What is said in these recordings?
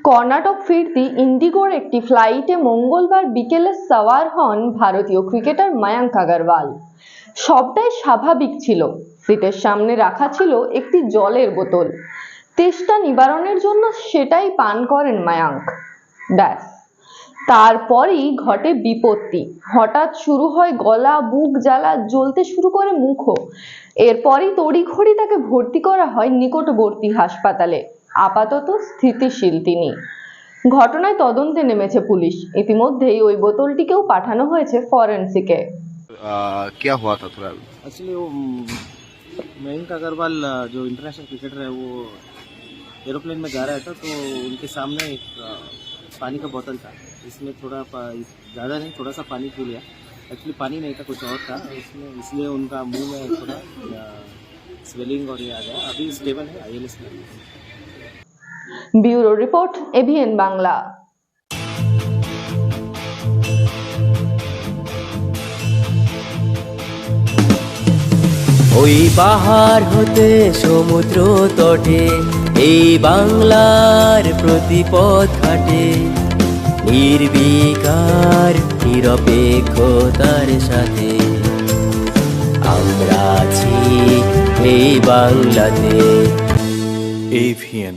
কর্ণাটক ফিরতি ইন্ডিগোর একটি ফ্লাইটে মঙ্গলবার বিকেলে সাওয়ার হন ভারতীয় ক্রিকেটার মায়াঙ্ক আগরওয়াল। সবটাই স্বাভাবিক ছিল। সিটের সামনে রাখা ছিল একটি জলের বোতল। তেষ্টা নিবারণের জন্য সেটাই পান করেন মায়াঙ্ক। ব্যাস। তারপরই ঘটে বিপত্তি। হঠাৎ শুরু হয় গলা, বুক জ্বালা, জ্বলতে শুরু করে মুখও। এরপরই তড়িঘড়ি তাকে ভর্তি করা হয় নিকটবর্তী হাসপাতালে। আপাতত স্থিতিশীল তিনি ঘটনায় তদন্তে নেমেছে পুলিশ ইতিমধ্যেই ওই বোতলটিকেও পাঠানো হয়েছে ফরেন্সিকে आ, क्या हुआ था थोड़ा एक्चुअली वो म, मयंक अग्रवाल अ, जो इंटरनेशनल क्रिकेटर है वो एरोप्लेन में जा रहा था तो उनके सामने एक अ, पानी का बोतल था इसमें थोड़ा पा- ज़्यादा नहीं थोड़ा सा पानी पी लिया एक्चुअली पानी नहीं था कुछ और था इसमें इसलिए उनका मुंह में थोड़ा स्वेलिंग और ये आ गया अभी स्टेबल है आई में Bureau report AVN Bangla. ওই পাহাড় হতে সমুদ্র তটে এই বাংলার প্রতিপথ ঘাটে। নির্বিকার নিরপেক্ষতার সাথে। আমরা আছি এই বাংলাতে। এভিএন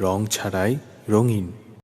রং ছাড়াই রঙিন।